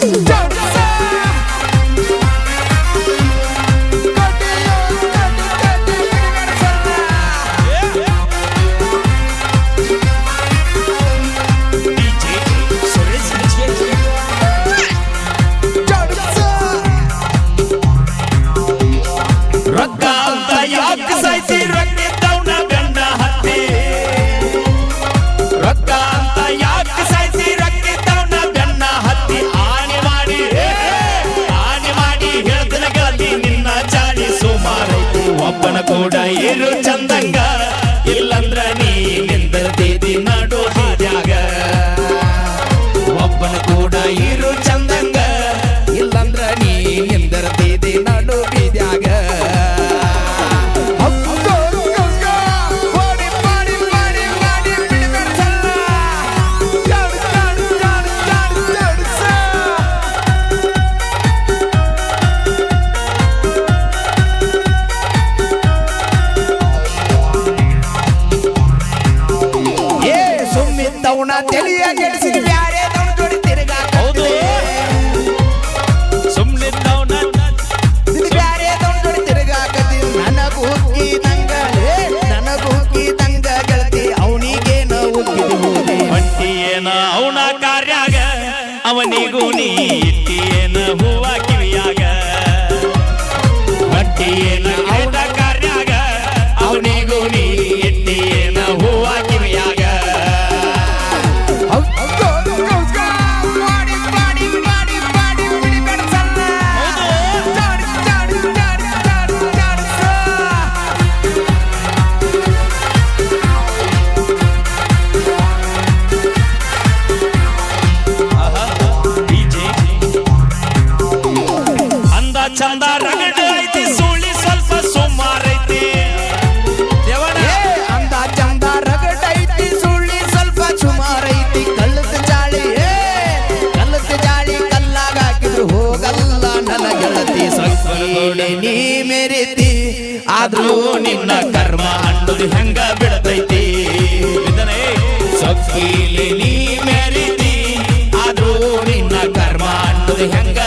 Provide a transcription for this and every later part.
Dance. ಕೂಡ ಸುಮ್ಮಿದ್ದವನ ತಿಳಿಯ ಗೆಡಿಸಿದ ಬ್ಯಾರೆ ಜೋಡಿ ಹೌದು. ಬ್ಯಾರೆ ಜೋಡಿ ತಿರುಗಾಕತಿ ನನಗೂ ಹುಕ್ಕಿದಂಗ ಏ, ನನಗೂ ಹುಕ್ಕಿದಂಗ ಗೆಳತಿ ಅವನಿಗೇನ ಹುಕ್ಕಿದ ಹೋಗಿ ಹೊಂಟಿಯೇನ ಅವನ ಕಾರ್ಯಾಗ ಅವನಿಗೂ ನೀ ಇಟ್ಟಿಯೇನ ಹೂವ ಕಿವಿಯಾಗ. ಅವನ ಆದ್ರೂ ನಿನ್ನ ಕರ್ಮ ಅನ್ನೋದು ಹೆಂಗ ಬಿಡತೈತಿ ಸೊಕ್ಕೀಲಿ ನೀ ಮೆರಿತಿ ಆದ್ರೂ ನಿನ್ನ ಕರ್ಮ ಅನ್ನೋದು ಹೆಂಗ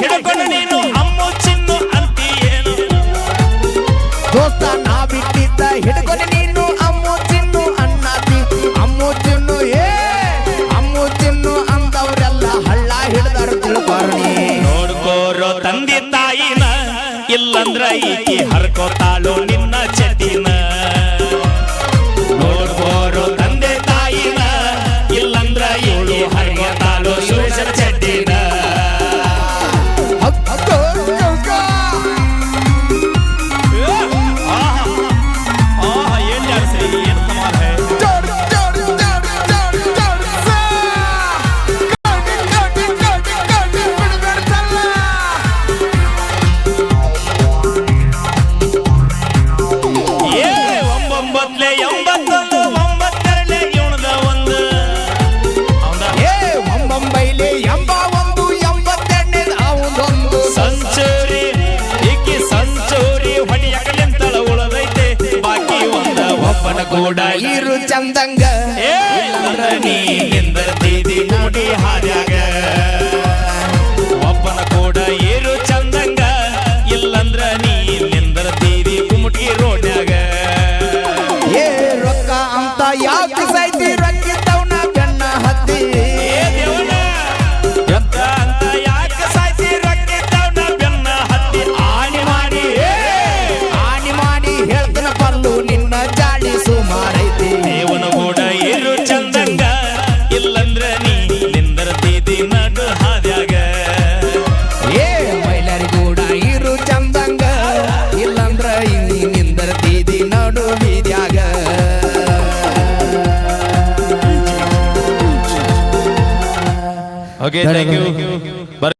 ಹಿಡ್ಕೊಂಡು ನೀನು ಅಮ್ಮು ಚಿನ್ನು ಅಂತೀಯೇನು ದೋಸ್ತ ನಾ ಬಿಟ್ಟಿದ್ದ ಹಿಡ್ಕೊಂಡು ನೀನು ಅಮ್ಮು ಚಿನ್ನು ಅನ್ನತಿ. ಅಮ್ಮು ಚಿನ್ನು ಏ ಅಮ್ಮು ಚಿನ್ನು ಅಂತವ್ರೆಲ್ಲ ಹಳ್ಳ ಹಿಡ್ದಾರ ತಿಳ್ಕೊರ್ಣಿ ನೋಡ್ಕೋರೋ ತಂದೆ ತಾಯಿನ ಇಲ್ಲಂದ್ರ ಈಕಿ ಹರ್ಕೋತಾಳು ನಿನ್ನ ಕೂಡ ಇರು ಚಂದಂಗ. ಏ ಇಲ್ಲಂದ್ರ ನೀ ನಿಂದರ್ತಿದಿ ನೋಡಿ ಹಾದ್ಯಾಗ ಒಬ್ಬನ ಕೂಡ ಏರು Okay, thank you.